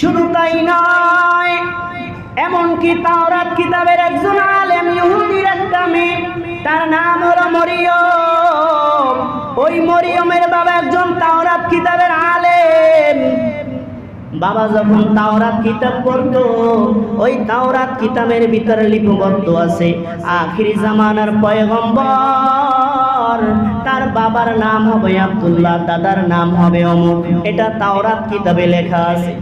শুধু তাই নয়, এমনকি তাওরাত কিতাবের একজন আলেম ইহুদির একটা মেয়ে, তার নাম হলো মরিয়ম। ওই মরিয়মের বাবা একজন তাওরাত কিতাবের আলেম। বাবা যখন তাওরাত কিতাব পড়তো, ওই তাওরাত কিতাবের ভিতরে লিপিবদ্ধ আছে আখিরি জামানার পয়গম্বর। তার বাবার নাম হবে আব্দুল্লাহ, দাদার নাম হবে অমুক এটা তাওরাত কিতাবে লেখা আছে।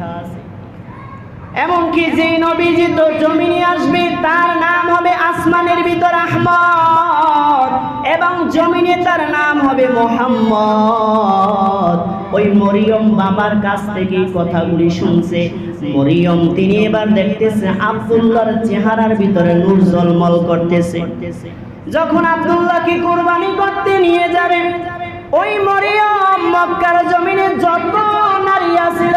এমনকি যে নবীজি তো জমিনে আসবে, তার নাম হবে আসমানের ভিতর আহমদ, এবং জমিনে তার নাম হবে মোহাম্মদ। ওই মরিয়ম বাবার কাছ থেকে কথাগুলি শুনছে। মরিয়ম, তিনি এবার দেখতেছে আব্দুল্লাহর চেহারার ভিতরে নূর জলমল করতেছে। যখন আব্দুল্লাহকে কোরবানি করতে নিয়ে যাবেন ওই মরিয়ম মক্কার জমিনে যত নারী আছিল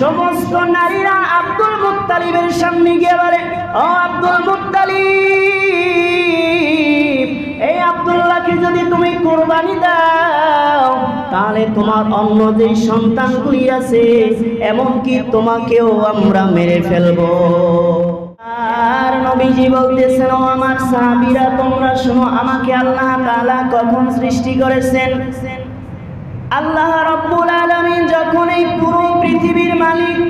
সমস্ত নারীরা আব্দুল মুত্তালিবের সামনে গিয়ে বলে, ও আব্দুল মুত্তালিব, এই আব্দুল্লাহকে যদি তুমি কোরবানি দাও, তাহলে তোমার অন্য যে সন্তানগুলি আছে, এমনকি তোমাকেও আমরা মেরে ফেলব। আর নবীজি বলতেছেন আমার সাহাবীরা, তোমরা শোনো, আমাকে আল্লাহ তাআলা কখন সৃষ্টি করেছেন? আল্লাহ রব্বুল আলামিন যখন এই পুরো পৃথিবীর মালিক,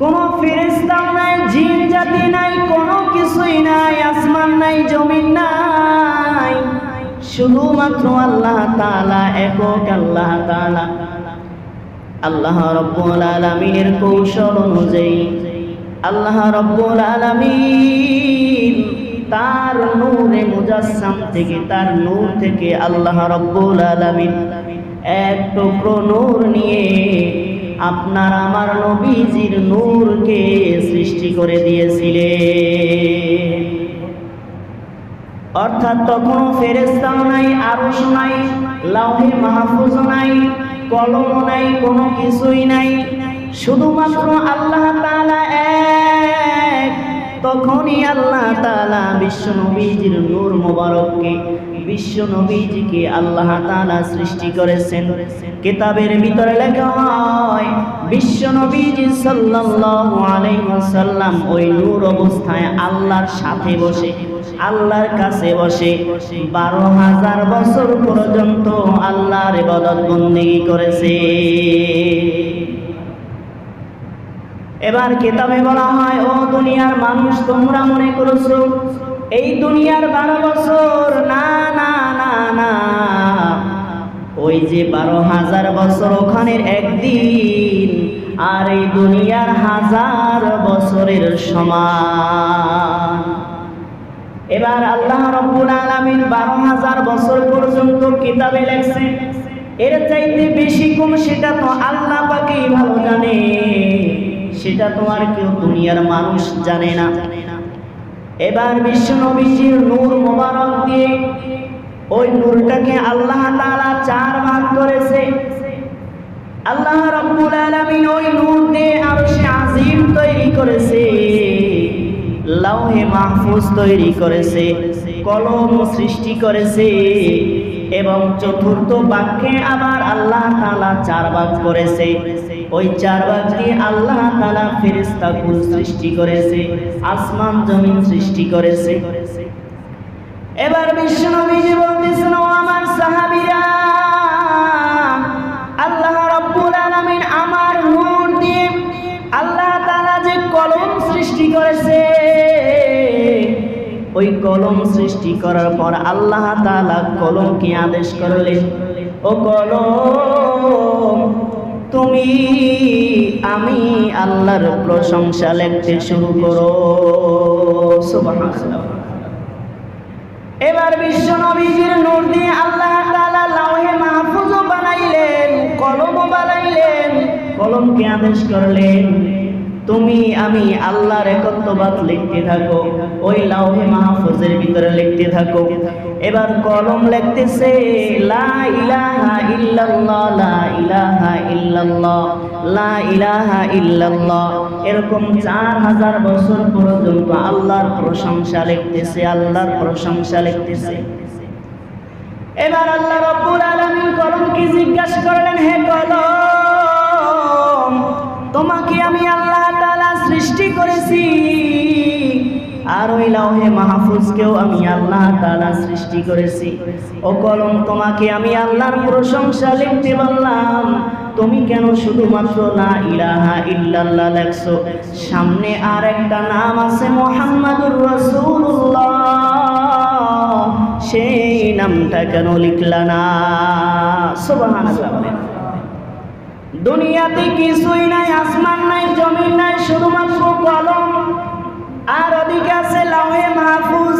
কোনো ফেরেশতাও নাই, জিন জাতি নাই, কোনো কিছুই নাই, আসমান নাই, জমিন নাই, শুধুমাত্র আল্লাহ তাআলা, একক আল্লাহ তাআলা। আল্লাহ রব্বুল আলামিনের কৌশল অনুযায়ী আল্লাহ রব্বুল আলামিন তার নূরে মুজাসসাম থেকে, তার নূর থেকে আল্লাহ রব্বুল আলামিন এক টুকরো নূর নিয়ে আপনার আমার নবীজির নূরকে সৃষ্টি করে দিয়েছিলেন। অর্থাৎ তখনও ফেরেস্তাও নাই আরশ নাই, লাউহে মাহফুজ নাই কলম নাই, কোনো কিছুই নাই। শুধুমাত্র আল্লাহ তাআলা এক। তখনই আল্লাহ তাআলা বিশ্ব নবীজির নূর মোবারককে বিশ্ব নবীজিকে আল্লাহ তাআলা সৃষ্টি করেছেন। কিতাবের ভিতরে লেখা হয়, বিশ্ব নবীজি ওয়াসাল্লাম ওই নূর অবস্থায় আল্লাহর সাথে বসে, আল্লাহর কাছে বসে। বারো হাজার বছর পর্যন্ত আল্লাহর ইবাদত বন্দেগী করেছে। এবার কেতাবে বলা হয়, ও দুনিয়ার মানুষ, তোমরা মনে করেছ এই দুনিয়ার বারো বছর, না না না না। ওই যে বারো হাজার বছর ওখানের একদিন, আর এই দুনিয়ার হাজার বছরের সমান। এবার আল্লাহ রব্বুল আলামিন বারো হাজার বছর পর্যন্ত কিতাবে লেখছে, এর চাইতে বেশি কম সেটা তো আল্লাহ পাকেই ভালো জানে। সেটা তো আর কেউ দুনিয়ার মানুষ জানে না। এবার বিশ্ব নবীজির নূর মোবারক দিয়ে ওই নূরটাকে আল্লাহ তাআলা চার ভাগ করেছে। আল্লাহ রব্বুল আলামিন ওই নূর দিয়ে আরশে আজিম তৈরি করেছে, লাউহে মাহফুজ তৈরি করেছে, কলম সৃষ্টি করেছে এবং চতুর্থ বাক্যে আবার আল্লাহ তাআলা চার ভাগ করেছে। ওই চার ভাগ আল্লাহ তাআলা ফেরেশতাকুল সৃষ্টি করেছে, আসমান জমিন সৃষ্টি করেছে। এবার বিশ্ব নবীজি বলতেছেন আমার সাহাবীরা আমার আল্লাহ যে কলম সৃষ্টি করেছে, ওই কলম সৃষ্টি করার পর আল্লাহ তাআলা কলমকে আদেশ করলেন, ও কলম তুমি, আমি আল্লাহর প্রশংসা লিখতে শুরু করো। এবার বিশ্ব নবীজির নূর দিয়ে আল্লাহ তাআলা লাউহে মাহফুজ বানাইলেন কলম বানাইলেন, কলমকে আদেশ করলেন। তুমি, আমি আল্লাহর একত্ববাদ লিখতে থাকো, ওই লাউহে মাহফুজের ভিতরে লিখতে থাকো। এবার কলম লিখতেছে, লা ইলাহা ইল্লাল্লাহ, লা ইলাহা ইল্লাল্লাহ, লা ইলাহা ইল্লাল্লাহ। এরকম চার হাজার বছর পর্যন্ত আল্লাহর প্রশংসা লিখতেছে, আল্লাহর প্রশংসা লিখতেছে। এবার আল্লাহ রব্বুল আলামিন কলমকে জিজ্ঞাসা করলেন, হে কলম, তোমাকে আমি আল্লাহ সৃষ্টি আর ওই লাউহে মাহফুজকেও আমি আল্লাহ তাআলা সৃষ্টি করেছি। ও কলম তোমাকে আমি আল্লাহর প্রশংসা লিখতে বললাম, তুমি কেন শুধুমাত্র না ইলাহা ইল্লাল্লাহ লেখছো? সামনে আর একটা নাম আছে মোহাম্মদুর রাসূলুল্লাহ। সেই নামটা কেন লিখলা না? সুবহানাল্লাহ দুনিয়াতে কিছুই নাই, আসমান নাই, জমিন নাই শুধুমাত্র কলম আর ওদিকে আছে লাউহে মাহফুজ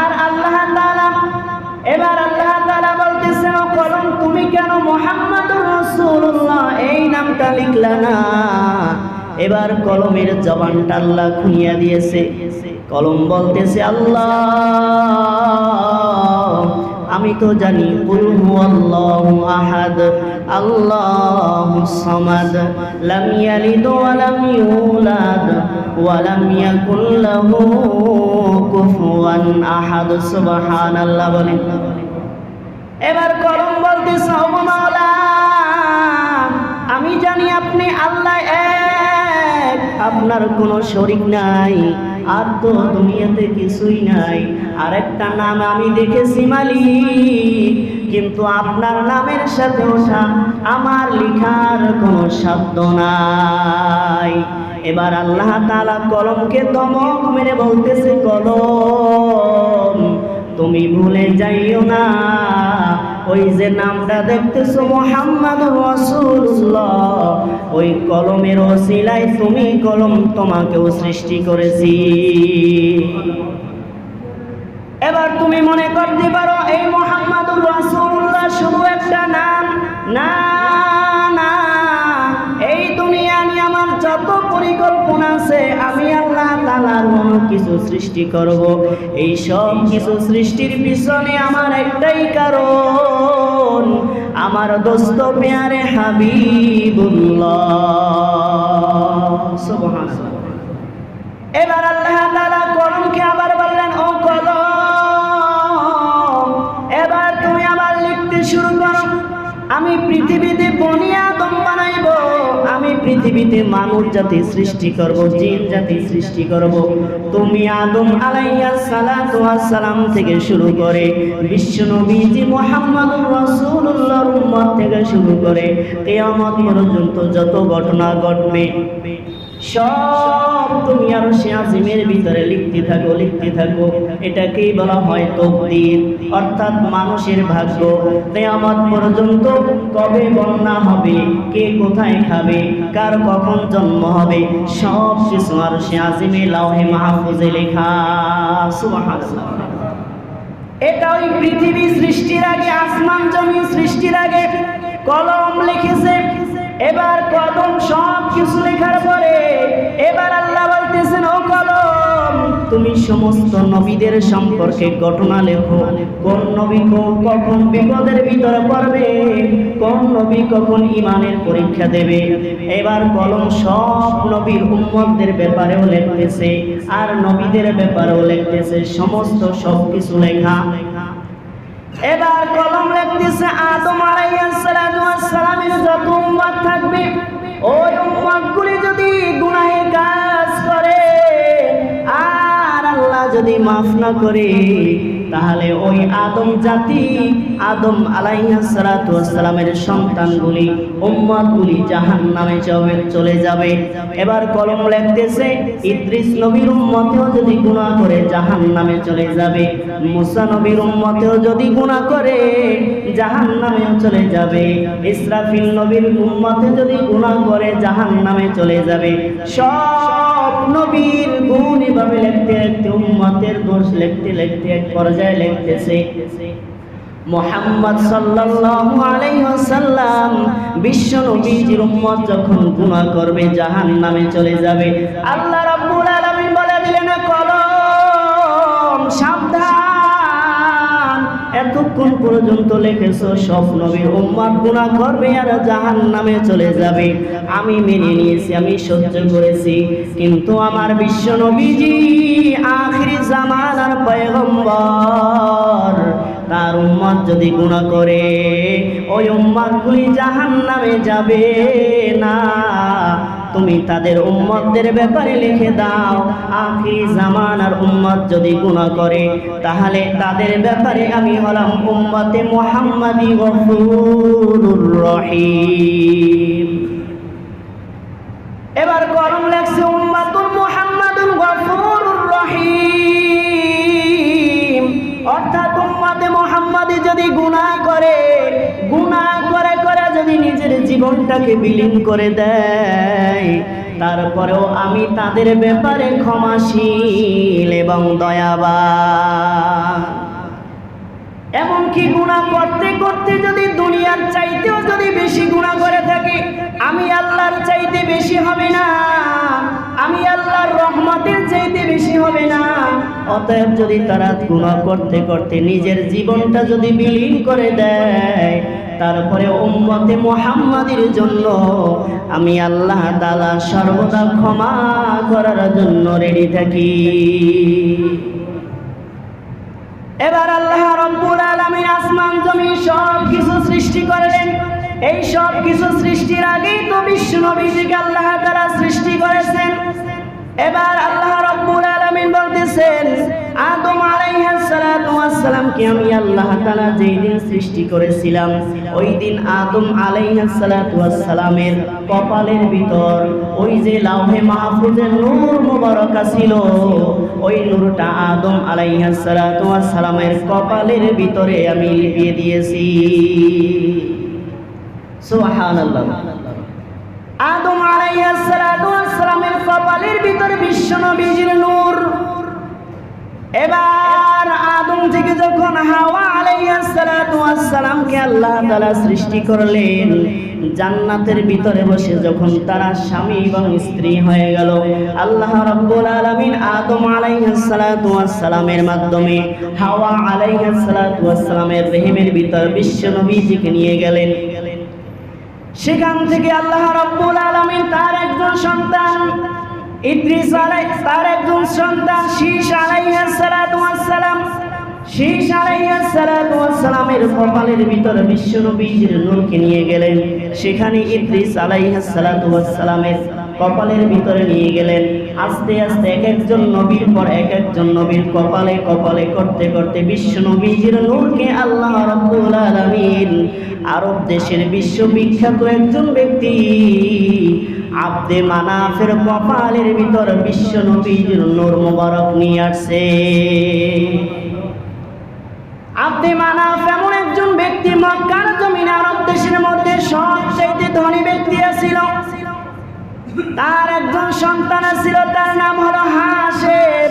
আর আল্লাহ তাআলা। এবার আল্লাহ তাআলা বলতেছেন ও কলম, তুমি কেন মুহাম্মাদুর রাসূলুল্লাহ? এই নামটা লিখলা না। এবার কলমের জবানটা আল্লাহ খুইয়া দিয়েছে। কলম বলতেছে, আল্লাহ, আমি তো জানি হুয়াল্লাহু আহাদ। ইয়ালিদ ওয়া লাম ইউলাদ, ওয়া লাম ইয়াকুল লাহু কুফুয়ান আহাদ। সুবহানাল্লাহ বলেন। এবার ও মাওলা, আমি জানি আপনি আল্লাহ এক, আপনার কোনো শরীক নাই, আর তো দুনিয়াতে কিছুই নাই। আর একটা নাম আমি দেখেছি মালিক কিন্তু আপনার নামের সাথে ওঠা আমার লিখার কোনো শব্দ নাই। এবার আল্লাহ তাআলা কলমকে দমক মেরে বলতেছে, কলম, তুমি ভুলে যাইও না। ওই যে নামটা দেখতেছো মোহাম্মদ ওই কলমের ওসিলায় তুমি কলম তোমাকেও সৃষ্টি করেছি। এবার তুমি মনে করতে পারো এই মোহাম্মদুর রাসূলুল্লাহ শুধু একটা নাম। না এই আমি আল্লাহ কিছু সৃষ্টি করব। এই সব কিছু সৃষ্টির পিছনে আমার একটাই কারণ, আমার দোস্ত পেয়ারে হাবিবুল্লাহ। এবার আল্লাহ তাআলা কলমকে আবার বললেন, ও কলম শুরু করো আমি পৃথিবীতে বনি আদম বানাইব, আমি পৃথিবীতে মানুষ জাতি সৃষ্টি করব, জিন জাতি সৃষ্টি করব। তুমি আদম আলাইহিস সালাতু ওয়াস সালাম থেকে শুরু করে বিশ্ব নবীজি মুহাম্মদুর রাসূলুল্লাহর উম্মত থেকে শুরু করে কিয়ামত পর্যন্ত যত ঘটনা ঘটবে সব তুমি আরও সে আজিমের ভিতরে লিখতে থাকো লিখতে থাকো। এটাকেই বলা হয় তকদির। অর্থাৎ মানুষের ভাগ্য। কিয়ামত পর্যন্ত কবে বন্যা হবে, কে কোথায় খাবে, কার কখন জন্ম হবে, সব কিছু আর সে আজিমে লাউহে মাহফুজে লেখা। এটা ওই পৃথিবী সৃষ্টির আগে, আসমান জমিন সৃষ্টির আগে কলম লিখেছে এবার কদম সব কিছু লেখার পরে এবার আল্লাহ বলতেছেন, ও কলম তুমি সমস্ত নবীদের সম্পর্কে ঘটনা লেখো। কোন নবী কখন বিপদের ভিতরে পড়বে? কোন নবী কখন ইমানের পরীক্ষা দেবে? এবার কলম সব নবীর উম্মতদের ব্যাপারেও লিখতেছে, আর নবীদের ব্যাপারেও লিখতেছে, সমস্ত সব কিছু লেখা। এবার কলম লিখতেছে আদম আলাইহিসসালামের যত উম্মত থাকবে, ওই উম্মতগুলি যদি গুনাহের কাজ করে, আর আল্লাহ যদি মাফ না করে তাহলে ওই আদম জাতি, আদম আলাইহিস সালাতু ওয়াস সালামের সন্তানগুলি উম্মতগুলি জাহান্নামে যাবে চলে যাবে। এবার কলম লিখতেছে, ইদ্রিস নবীর উম্মতেও যদি গুনাহ করে জাহান্নামে চলে যাবে। মুসা নবীর উম্মতেও যদি গুনাহ করে জাহান্নামেও চলে যাবে। ইসরাফিল নবীর উম্মতে যদি গুনাহ করে জাহান্নামে চলে যাবে। সব নবীর গুণ এভাবে লিখতে লিখতে, উম্মতের দোষ লিখতে লিখতে এক পর্যায়ে লিখতেছে। মোহাম্মদ সাল্লাল্লাহু আলাইহি ওয়াসাল্লাম বিশ্ব নবীজির উম্মত যখন গুনাহ করবে, জাহান্নামে চলে যাবে। আল্লাহ রাব্বুল আলামিন বলে দিলেন, কলম সাবধান এতক্ষণ পর্যন্ত লিখেছো, সব নবীর উম্মত গুনাহ করবে আর জাহান্নামে চলে যাবে। আমি মেনে নিয়েছি, আমি সহ্য করেছি। কিন্তু আমার বিশ্ব নবীজি আখিরি জামানার পয়গম্বর, তার উম্মত যদি গুণা করে, ওই উম্মতগুলি জাহান নামে যাবে না। তুমি তাদের উম্মতদের ব্যাপারে লিখে দাও। আখিরি জামানার উম্মত যদি গুণা করে, তাহলে তাদের ব্যাপারে আমি হলাম উম্মতে মোহাম্মদী গফুরুর রহিম। এবার করম লেখছে উম্মাতুল মুহাম্মাদুল গফুরুর রহিম। অর্থাৎ উম্মাতে মুহাম্মাদি যদি গুনাহ করে নিজের জীবনটাকে বিলীন করে দেয়। তারপরেও আমি তাদের ব্যাপারে ক্ষমাশীল এবং দয়াবান। এমনকি গুণা করতে করতে যদি দুনিয়ার চাইতেও যদি বেশি গুণা করে থাকি, আমি আল্লাহর চাইতে বেশি হবে না। আমি আল্লাহর রহমতের চাইতে বেশি হবে না। অতএব যদি তারা গুণা করতে করতে নিজের জীবনটা যদি বিলীন করে দেয় তারপরে উম্মতে মোহাম্মদের জন্য আমি আল্লাহ তালা সর্বদা ক্ষমা করার জন্য রেডি থাকি। এবার আল্লাহ রব্বুল আলামিন আসমান, জমিন সব কিছু সৃষ্টি করলেন। এই সব কিছু সৃষ্টির আগেই তো বিশ্ব নবীজিকে আল্লাহ তারা সৃষ্টি করেছেন। এবার আল্লাহ রব্বুল আলামিন বলতেছেন, আদম আলাইহিস সালাতু ওয়াস সালামকে আমি আল্লাহ তাআলা যেই দিন সৃষ্টি করেছিলাম, ওই দিন আদম আলাইহিস সালাতু ওয়াস সালামের কপালের ভিতর ওই যে লাউহে মাহফুজের নূর মুবারক ছিল, ওই নূরটা আদম আলাইহিস সালাতু ওয়াস সালামের কপালের ভিতরে আমি লিপিয়ে দিয়েছি। সুবহানাল্লাহ। আদম ওয়াস কপালের ভিতরে বিশ্ব নবীজির নূর। এবার আদম থেকে যখন হাওয়া ওয়াস আল্লাহ তাআলা সৃষ্টি করলেন, জান্নাতের ভিতরে বসে যখন তারা স্বামী এবং স্ত্রী হয়ে গেল, আল্লাহ রাব্বুল আলামিন আদম আলাইহিস সালাতু মাধ্যমে হাওয়া সালাতু ওয়াস ভিতর বিশ্ব নবীজিকে নিয়ে গেলেন। সেখান থেকে আল্লাহ রাব্বুল আলামিন তার একজন সন্তান ইদ্রিস তার একজন সন্তান শীষ আলাইহিস সালাতু ওয়াস সালাম। শীষ আলাইহিস সালামের কপালের ভিতরে বিশ্ব নবীজির নূরকে নিয়ে গেলেন। সেখানে ইদ্রিস আলাইহিস সালাতু ওয়াস সালামের কপালের ভিতরে নিয়ে গেলেন। আস্তে আস্তে এক একজন নবীর পর এক একজন নবীর কপালে কপালে করতে করতে বিশ্ব নবীজির নূরকে আল্লাহ রাব্বুল আলামিন আরব দেশের বিশ্ববিখ্যাত একজন ব্যক্তি আব্দে মানাফের কপালের ভিতর বিশ্ব নবীজির নূর মোবারক নিয়ে আসছে। আব্দে মানাফ এমন একজন ব্যক্তি মক্কার জমিন আরব দেশের মধ্যে সবচাইতে ধনী ব্যক্তি ছিল তার একজন সন্তান ছিল তার নাম হলো হাসেম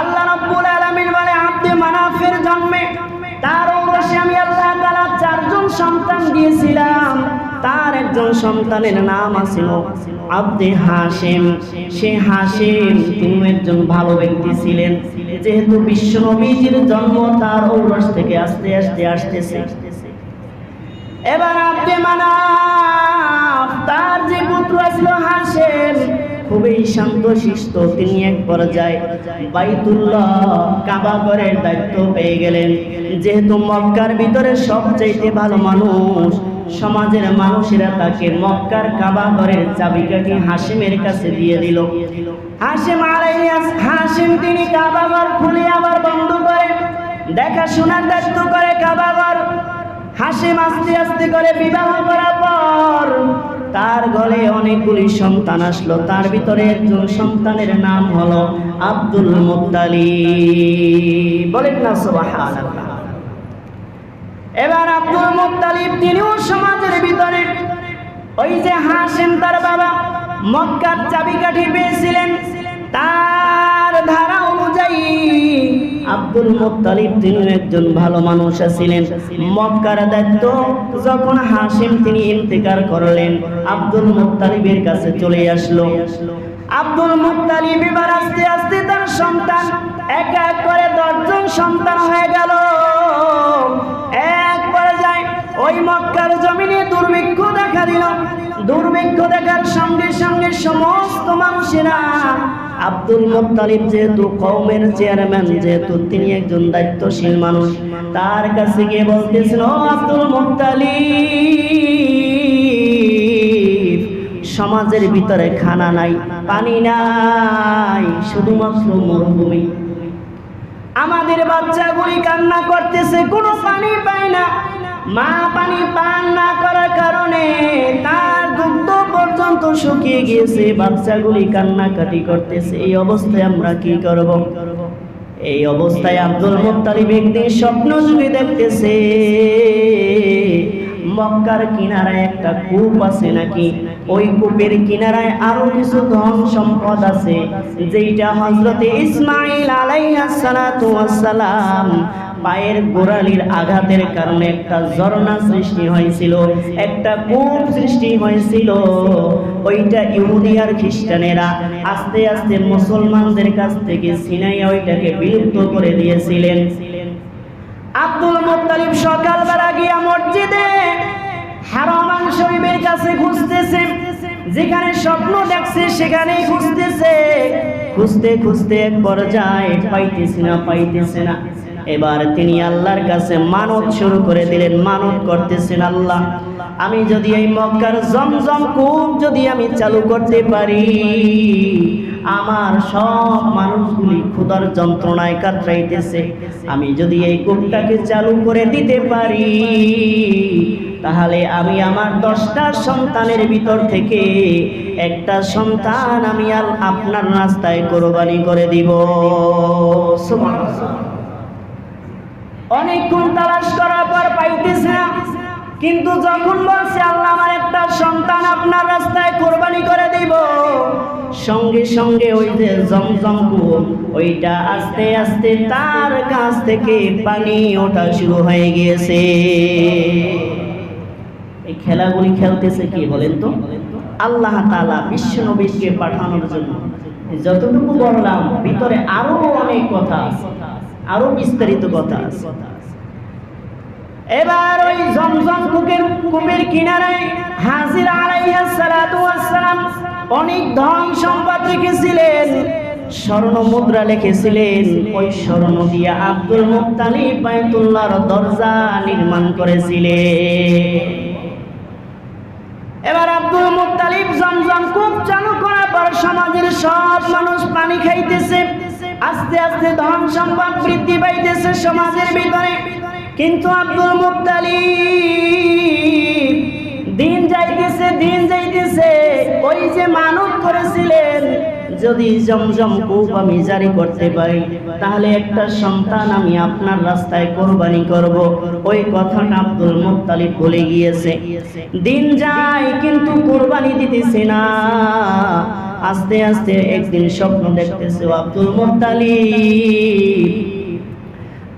আল্লাহ রব্বুল আলামিন বলে, আব্দে মানাফের জন্মে তার ঔরসে আমি আল্লাহ সন্তান দিয়েছিলাম তার একজন সন্তানের নাম আছিল আব্দে হাসেম সে হাসেম তিনি একজন ভালো ব্যক্তি ছিলেন। যেহেতু বিশ্ব নবীজির জন্ম তার ঔরস থেকে আস্তে আস্তে আসতেছে। এবার আব্দে মানা তার যে পুত্র ছিল হাসেম খুবই শান্ত শিষ্ট তিনি এক পর্যায়ে বাইতুল্লাহ কাবা ঘরের দায়িত্ব পেয়ে গেলেন। যেহেতু মক্কার ভিতরে সবচাইতে ভালো মানুষ, সমাজের মানুষেরা তাকে মক্কার কাবা ঘরের চাবিকাঠি হাসিমের কাছে দিয়ে দিল। হাসিম আলাইহিস হাসিম তিনি কাবা ঘর খুলে আবার বন্ধ করে দেখাশোনার দায়িত্ব করে কাবা ঘর। হাসিম আস্তে আস্তে করে বিবাহ করার পর তার ঘরে অনেকগুলি সন্তান আসলো। তার ভিতরে একজন সন্তানের নাম হলো আব্দুল মুত্তালিব। বলেন না, সুবহানাল্লাহ। এবার আব্দুল মুত্তালিব তিনিও সমাজের ভিতরে। ওই যে হাসেন তার বাবা মক্কার চাবিকাঠি পেয়েছিলেন। তার ধারা অনুযায়ী আব্দুল মুত্তালিব তিনি একজন ভালো মানুষ ছিলেন মক্কার দায়িত্ব যখন হাসিম তিনি ইন্তেকার করলেন, আব্দুল মুত্তালিবের কাছে চলে আসলো। আব্দুল মুত্তালিব এবার আস্তে আস্তে তার সন্তান, এক এক করে দশজন সন্তান হয়ে গেল। এক পর্যায়ে ওই মক্কার জমিনে দুর্ভিক্ষ দেখা দিল। দুর্ভিক্ষ দেখার সঙ্গে সঙ্গে সমস্ত মানুষেরা আব্দুল মুত্তালিব যেহেতু কওমের চেয়ারম্যান, যেহেতু তিনি একজন দায়িত্বশীল মানুষ, তার কাছে গিয়ে বলতেছেন ও আব্দুল মুত্তালিব, সমাজের ভিতরে খানা নাই, পানি নাই, শুধুমাত্র মরুভূমি। আমাদের বাচ্চাগুলি কান্না করতেছে, কোনো পানি পায় না। মা পানি পান না করার কারণে তার পর্যন্ত শুকিয়ে গিয়েছে, বাচ্চাগুলি কান্নাকাটি করতেছে। এই অবস্থায় আমরা কি করব? এই অবস্থায় আব্দুল মুত্তালিব একদিন স্বপ্ন যুগে দেখতেছে, মক্কার কিনারায় একটা কূপ আছে নাকি? ওই কূপের কিনারায় আরও কিছু ধন সম্পদ আছে যেটা হজরতে ইসমাইল আলাইহিস সালাতু ওয়াস সালাম পায়ের গোড়ালির আঘাতের কারণে একটা ঝর্ণা সৃষ্টি হয়েছিল, একটা কূপ সৃষ্টি হয়েছিল। ওইটা ইহুদি আর খ্রিস্টানেরা আস্তে আস্তে মুসলমানদের কাছ থেকে সিনাইয়া ওইটাকে বিলুপ্ত করে দিয়েছিলেন। আব্দুল মুত্তালিব সকালবেলা গিয়া মসজিদে হারামান শরীফের কাছে খুঁজতেছে, যেখানে স্বপ্ন দেখছে সেখানেই খুঁজতেছে। খুঁজতে খুঁজতে এক পর্যায়ে পাইতেছে না পাইতেছে না। এবার তিনি আল্লাহর কাছে মানত শুরু করে দিলেন, মানত করতেছেন আল্লাহ, আমি যদি এই মক্কার জমজম কূপ যদি আমি চালু করতে পারি, আমার সব মানুষগুলি ক্ষুধার যন্ত্রণায় কাতরাইতেছে। আমি যদি এই কূপটাকে চালু করে দিতে পারি তাহলে আমি আমার দশটা সন্তানের ভিতর থেকে একটা সন্তান আমি আর আপনার রাস্তায় কোরবানি করে দিব। অনেকক্ষণ তালাশ করার পর পাইতেছে না। কিন্তু যখন বলছে, আল্লাহ আমার একটা সন্তান আপনার রাস্তায় কোরবানি করে দিব। সঙ্গে সঙ্গে ওই যে জমজম কূপ ওইটা আস্তে আস্তে তার কাছ থেকে পানি ওঠা শুরু হয়ে গিয়েছে। এই খেলাগুলি খেলতেছে কি বলেন তো? আল্লাহ তাআলা বিশ্ব নবীকে পাঠানোর জন্য। যতটুকু বললাম, ভিতরে আরও অনেক কথা আরও বিস্তারিত কথা এবার ওই জমজম কুকের কুপের কিনারায় হাজির আলাইহিস সালাতু ওয়াসসালাম অনেক ধন সম্পদ রেখেছিলেন, স্বর্ণ মুদ্রা লিখেছিলেন ওই স্বর্ণ দিয়ে আব্দুল মুত্তালিব বাইতুল্লাহর দরজা নির্মাণ করেছিলেন। এবার আব্দুল মুত্তালিব জমজম কূপ চালু করার পর সমাজের সব মানুষ পানি খাইতেছে। আস্তে আস্তে ধন সম্পদ বৃদ্ধি পাইতেছে সমাজের ভিতরে। কিন্তু আব্দুল মুক্তালি দিন যাইতেছে দিন যাইতেছে। ওই যে মানব করেছিলেন যদি জমজম কূপ আমি জারি করতে পারি, তাহলে একটা সন্তান আমি আপনার রাস্তায় কোরবানি করব। ওই কথাটা আব্দুল মুত্তালিব বলে গিয়েছে। দিন যায় কিন্তু কোরবানি দিতেছে না। আস্তে আস্তে একদিন স্বপ্ন দেখতেছে আব্দুল মুত্তালিব।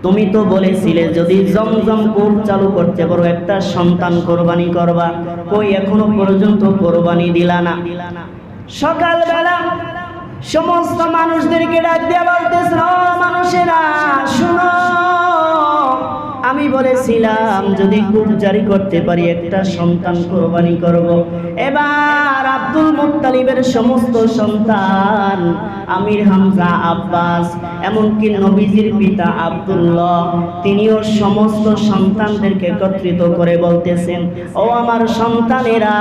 তুমি তো বলেছিলে, যদি জমজম কূপ চালু করতে পারো, একটা সন্তান কোরবানি করবা। কই এখনও পর্যন্ত কোরবানি দিলা না? সকালবেলা সমস্ত মানুষদেরকে ডাক দিয়ে বলতেছে মানুষেরা শুনো। আমি বলেছিলাম, যদি কূপ জারি করতে পারি, একটা সন্তান কোরবানি করব। এবার আব্দুল মুত্তালিবের সমস্ত সন্তান, আমির হামজা আব্বাস, এমনকি নবীজির পিতা আব্দুল্লাহ, তিনিও সমস্ত সন্তানদেরকে একত্রিত করে বলতেছেন, ও আমার সন্তানেরা,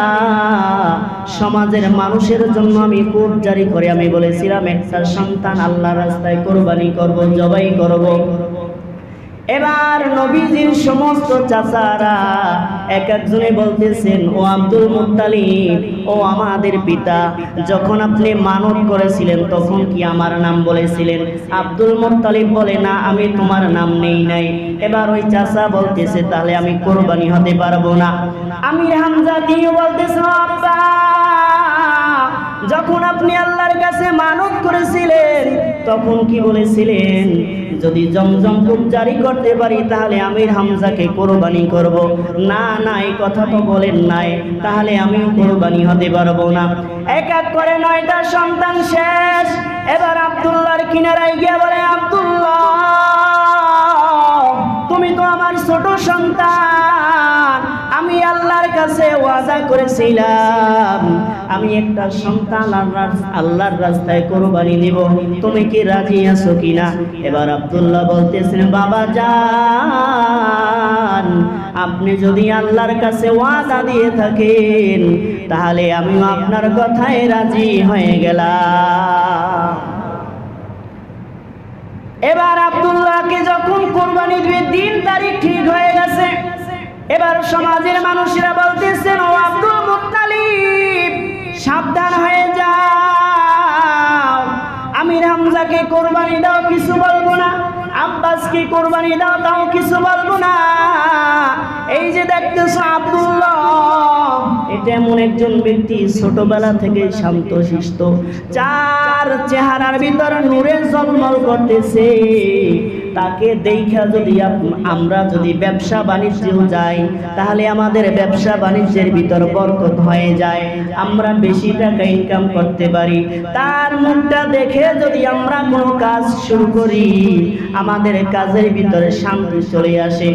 সমাজের মানুষের জন্য আমি কূপ জারি করে আমি বলেছিলাম, একটা সন্তান আল্লাহ রাস্তায় কোরবানি করব, জবাই করব। এবার নবীজির সমস্ত চাচারা এক একজনে বলতেছেন, ও আব্দুল মুত্তালিব, ও আমাদের পিতা, যখন আপনি মানত করেছিলেন তখন কি আমার নাম বলেছিলেন? আব্দুল মুত্তালিব বলে, না, আমি তোমার নাম নেই নাই। এবার ওই চাচা বলতেছে, তাহলে আমি কোরবানি হতে পারব না। আমি হামজা দিয়ে বলতেছে আব্বা যখন আপনি আল্লাহর কাছে মানত করেছিলেন, তখন কি বলেছিলেন? যদি জমজম কূপ জারি করতে পারি, তাহলে আমির হামজাকে কোরবানি করব। না না, এই কথা তো বলেন নাই, তাহলে আমিও কোরবানি হতে পারব না। এক এক করে নয়টা সন্তান শেষ। এবার আব্দুল্লাহর কিনারায় গিয়ে বলে, আব্দুল্লাহ, তুমি তো আমার ছোট সন্তান। আমি ওয়াদা করেছিলাম, আমি একটা সন্তান আল্লাহর রাস্তায় কোরবানি দিব তুমি কি রাজি আছো কিনা? এবার আব্দুল্লাহ বলতেছেন, বাবা যান আপনি যদি আল্লাহর কাছে ওয়াদা দিয়ে থাকেন, তাহলে আমি আপনার কথায় রাজি হয়ে গেলাম। এবার আব্দুল্লাহকে যখন কোরবানি দিবে, দিন তারিখ ঠিক হয়ে গেছে। এবার সমাজের মানুষেরা বলতেছেন ও আব্দুল মুত্তালিব সাবধান হয়ে যাও। আমির হামজাকে কোরবানি দাও, কিছু বলব না। আব্বাসকে কোরবানি দাও, তাও কিছু বলব না। এই যে দেখতেছো আব্দুল্লাহ, এটা এমন একজন ব্যক্তি ছোটবেলা থেকে শান্ত চার চেহারার ভিতর নূরে জলমল করতেছে। তাকে দেখা যদি আমরা যদি ব্যবসা বাণিজ্যেও যাই, তাহলে আমাদের ব্যবসা বাণিজ্যের ভিতর বরকত হয়ে যায়। আমরা বেশি টাকা ইনকাম করতে পারি। তার মুখটা দেখে যদি আমরা কোনো কাজ শুরু করি, আমাদের কাজের ভিতরে শান্তি চলে আসে।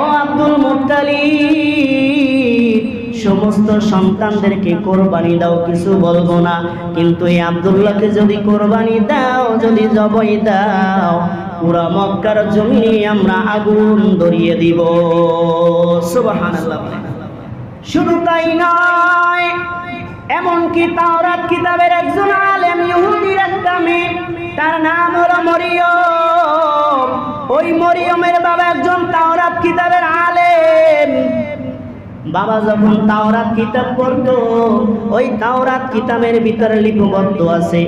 ও আব্দুল মুত্তালিব! সমস্ত সন্তানদেরকে কোরবানি দাও, কিছু বলব না। কিন্তু এই আব্দুল্লাহকে যদি কোরবানি দাও, যদি জবাই দাও, পুরা মক্কার জমিনে আমরা আগুন ধরিয়ে দিব। শুধু তাই নয়, এমনকি তাওরাত কিতাবের একজন আলেম ইহুদির একটা মেয়ে, তার নাম হলো মরিয়ম। ওই মরিয়মের বাবা একজন তাওরাত বাবা যখন তাওরাত কিতাব পড়তো, ওই তাওরাত কিতাবের ভিতরে লিপিবদ্ধ আছে,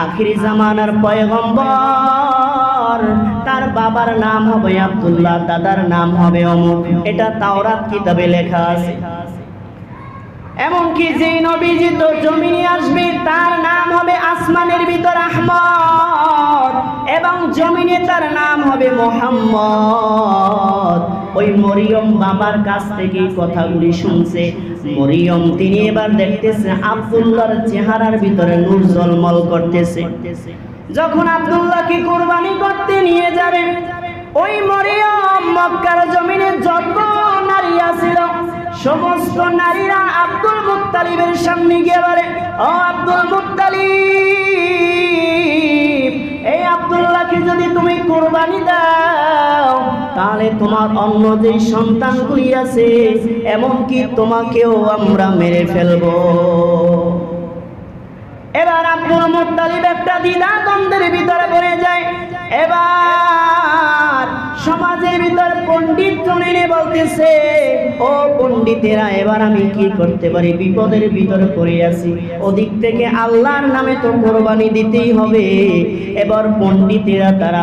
আখিরি জামানার পয়গম্বর। তার বাবার নাম হবে আব্দুল্লাহ, দাদার নাম হবে অমুক। এটা তাওরাত কিতাবে লেখা আছে। এমনকি যেই নবীজি তো জমিনে আসবে, তার নাম হবে আসমানের ভিতর আহমদ, এবং জমিনে তার নাম হবে মোহাম্মদ। ওই মরিয়ম বাবার কাছ থেকে কথাগুলি শুনছে। মরিয়ম, তিনি এবার দেখতেছে আব্দুল্লাহর চেহারার ভিতরে নূর জলমল করতেছে। যখন আব্দুল্লাহকে কোরবানি করতে নিয়ে যাবে, ওই মরিয়ম মক্কার জমিনে যত নারী আছিল, সমস্ত নারীরা আব্দুল মুত্তালিবের সামনে গিয়ে বলে, ও আব্দুল মুত্তালিব তাহলে তোমার অন্য যে সন্তানগুলি আছে, এমনকি তোমাকেও আমরা মেরে ফেলব। এবার আব্দুল মুত্তালিব একটা দ্বিধা দ্বন্দ্বের ভিতরে পড়ে যায়। এবার সমাজের ভিতর পণ্ডিত জনেনে বলতেছে, ও পণ্ডিতেরা, এবার আমি কি করতে পারি? বিপদের ভিতরে পড়ে আছি। ওদিক থেকে আল্লাহর নামে তো কোরবানি দিতেই হবে। এবার পণ্ডিতেরা তারা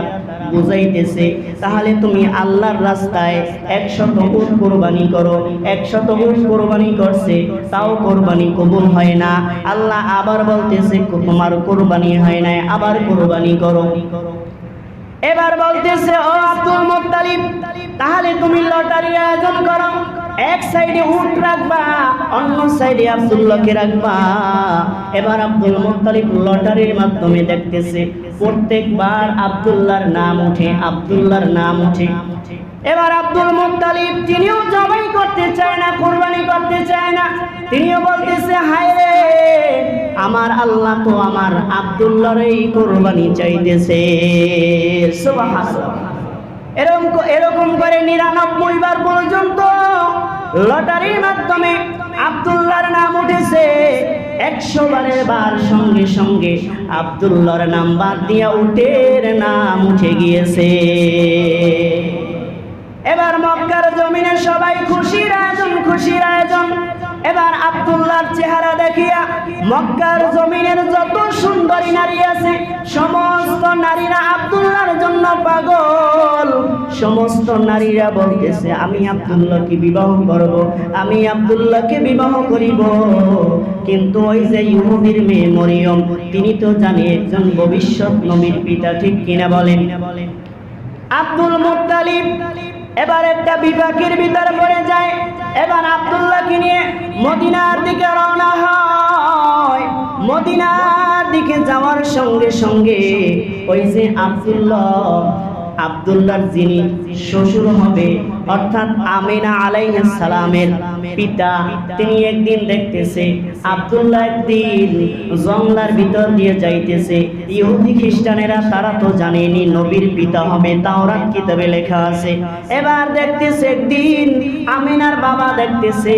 বুঝাইতেছে, তাহলে তুমি আল্লাহর রাস্তায় একশত উট কোরবানি করো। একশত উট কোরবানি করছে, তাও কোরবানি কবুল হয় না। আল্লাহ আবার বলতেছে, তোমার কোরবানি হয় নাই, আবার কোরবানি করো। এবার বলতেছে, ও আব্দুল মুত্তালিব, তাহলে তুমি লটারির আয়োজন করো। এক সাইডে উট রাখবা, অন্য সাইডে আব্দুল্লাহকে রাখবা। এবার আব্দুল মুত্তালিব লটারির মাধ্যমে দেখতেছে প্রত্যেকবার আব্দুল্লাহর নাম উঠে, আব্দুল্লাহর নাম উঠে। এবার আব্দুল মুত্তালিব, তিনিও জবাই করতে চায় না, কোরবানি করতে চায় না। তিনিও বলতেছে, হায় রে, আমার আল্লাহ তো আমার আব্দুল্লাহর এই কোরবানি চাইতেছে। এরকম এরকম করে নিরানব্বই বার পর্যন্ত লটারির মাধ্যমে আব্দুল্লাহর নাম উঠেছে। একশো বারের বার সঙ্গে সঙ্গে আব্দুল্লাহর নাম বাদ দিয়া উটের নাম উঠে গিয়েছে। এবার মক্কার জমিনে সবাই খুশির আয়োজন খুশির আয়োজন। এবার আব্দুল্লাহর চেহারা দেখিয়া মক্কার জমিনের যত সুন্দরী নারী আছে, সমস্ত নারীরা সমস্ত নারীরা বলতেছে, আমি আব্দুল্লাহকে বিবাহ করব, আমি আব্দুল্লাহকে বিবাহ করিব। কিন্তু ওই যে ইহুদির মেয়ে মরিয়ম, তিনি তো জানে একজন ভবিষ্যৎ নবীর পিতা, ঠিক কিনা বলেন? আব্দুল মুত্তালিব এবার একটা বিপাকের ভিতরে পড়ে যায়। এবার আব্দুল্লাহকে নিয়ে মদিনার দিকে রওনা হয়। মদিনার দিকে যাওয়ার সঙ্গে সঙ্গে ওই যে আব্দুল্লাহ আব্দুল্লাহর যিনি শ্বশুর হবে, অর্থাৎ আমিনা আলাইহিস সালামের পিতা, তিনি একদিন দেখতেছে আব্দুল্লাহ একদিন জঙ্গলার ভিতর দিয়ে যাইতেছে। ইহুদি খ্রিস্টানেরা তারা তো জানেনি নবীর পিতা হবে, তাওরাত কিতাবে লেখা আছে। এবার দেখতেছে একদিন আমিনার বাবা দেখতেছে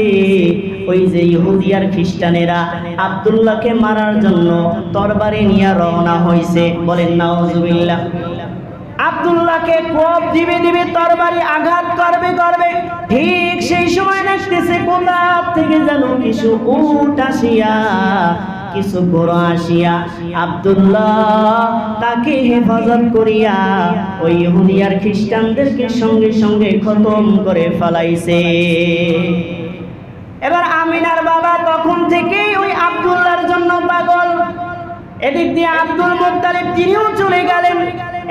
ওই যে ইহুদি আর খ্রিস্টানেরা আব্দুল্লাহকে মারার জন্য তরবারি নিয়ে রওনা হয়েছে বলেন, নাউজুবিল্লাহ। আব্দুল্লাহকে কোপ দিবে দিবে, তরবারি আঘাত করবে করবে। ঠিক সেই সময় দেখতেছে কোথা থেকে যেন কিছু উট আসিয়া, কিছু গরু আসিয়া। আব্দুল্লাহ তাকে হেফাজত করিয়া ওই ইহুদিয়ার খ্রিস্টানদেরকে সঙ্গে সঙ্গে খতম করে ফেলাইছে। এবার আমিনার বাবা তখন থেকেই ওই আব্দুল্লাহর জন্য পাগল। এদিক দিয়ে আব্দুল মুত্তালিব তিনিও চলে গেলেন।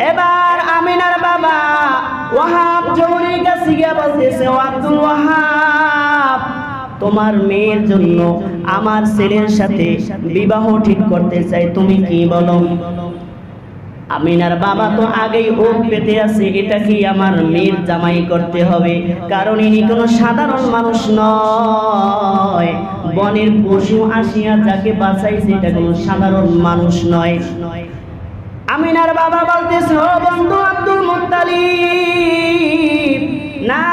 এবার আমিনার বাবা ওয়াহাব জৌরির কাছে গিয়ে বলতেছে আব্দুল ওয়াহাব, তোমার মেয়ের জন্য আমার ছেলের সাথে বিবাহ ঠিক করতে চাই, তুমি কি বলো? আমিনার বাবা তো আগেই ও পেতে আছে, এটা কি আমার মেয়ের জামাই করতে হবে? কারণ ইনি কোনো সাধারণ মানুষ নয়। বনের পশু আসিয়া যাকে বাঁচাইছে, এটা কোনো সাধারণ মানুষ নয়। আমিনার বাবা বলতেছে, ও বন্ধু আব্দুল মুত্তালিব, না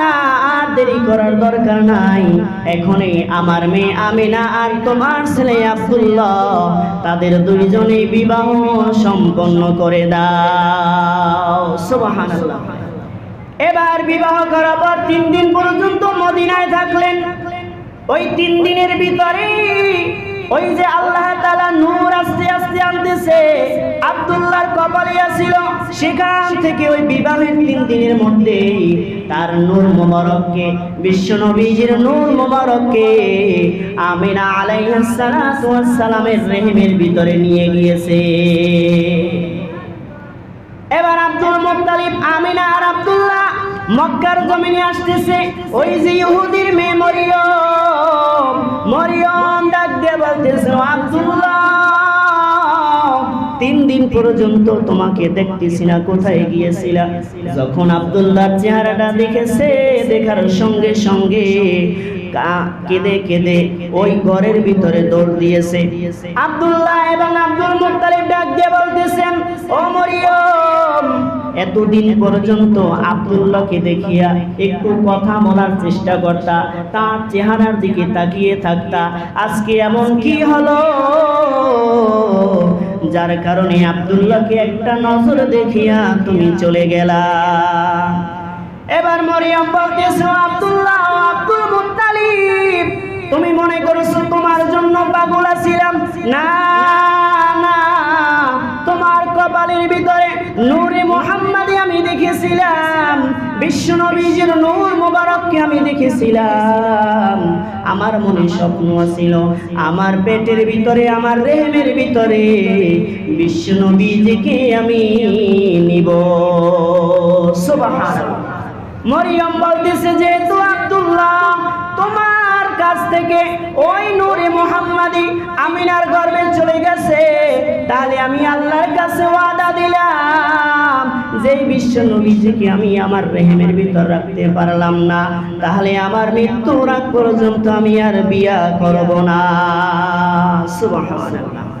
না, আর দেরি করার দরকার নাই। এখনই আমার মেয়ে আমিনা আর তোমার ছেলে আব্দুল্লাহ, তাদের দুইজনে বিবাহ সম্পন্ন করে দাও। সুবহানাল্লাহ। এবার বিবাহ করার পর তিন দিন পর্যন্ত মদিনায় থাকলেন। ওই তিন দিনের ভিতরে ওই যে আল্লাহ তাআলা নূর আস্তে আস্তে আনতেছে, আব্দুল্লাহর কপালে আসিল। সেখান থেকে ওই বিবাহের তিন দিনের মধ্যে তার নূর মোবারককে, বিশ্ব নবীজির নূর মোবারককে আমিনা আলাইহিস সালাতু রেহেমের ভিতরে নিয়ে গিয়েছে। এবার আব্দুল মুত্তালিব, আমিনা আর আব্দুল্লাহ মক্কার জমিনে আসতেছে, ওই যে ইহুদির মেয়ে মরিয়ম। মরিয়ম ডাক দিয়ে বলতেছে "ও আব্দুল্লাহ, তিন দিন পর্যন্ত তোমাকে দেখতেছি না, কোথায় গিয়েছিলা? যখন আব্দুল্লাহর চেহারাটা দেখেছে, দেখার সঙ্গে সঙ্গে কেঁদে কেঁদে ওই ঘরের ভিতরে দৌড় দিয়েছে। আব্দুল্লাহ এবং আব্দুল মুত্তালিব ডাক দিয়ে বলতেছেন, ও এতদিন পর্যন্ত আব্দুল্লাহকে দেখিয়া একটু কথা বলার চেষ্টা করতা, তার চেহারার দিকে তাকিয়ে থাকতা। আজকে এমন কি হলো? যার কারণে আব্দুল্লাহকে একটা নজর দেখিয়া তুমি চলে গেলা। এবার মরিয়ম বলতেছো, আব্দুল্লাহ, আব্দুল মুত্তালিব, তুমি মনে করছ তোমার জন্য পাগল ছিলাম না না, তোমার কপালের ভিতরে নূরে দেখেছিলাম। বিশ্ব নবীজির নূর মোবারককে আমি দেখেছিলাম। আমার মনে স্বপ্ন ছিল আমার পেটের ভিতরে, আমার রেহেমের ভিতরে বিশ্ব আমি নিব। মরিয়ম বলতেছে যেহেতু আব্দুল্লাহ, তোমার কাছ থেকে ওই নূরে মোহাম্মদী আমিনার গর্বে চলে গেছে। তাহলে আমি আল্লাহর কাছে ওয়াদা দিলাম। যে বিশ্ব নবীজিকে আমি আমার রেহেমের ভিতর রাখতে পারলাম না, তাহলে আমার মৃত্যুর আগ পর্যন্ত আমি আর বিয়া করব না। সুবহানাল্লাহ।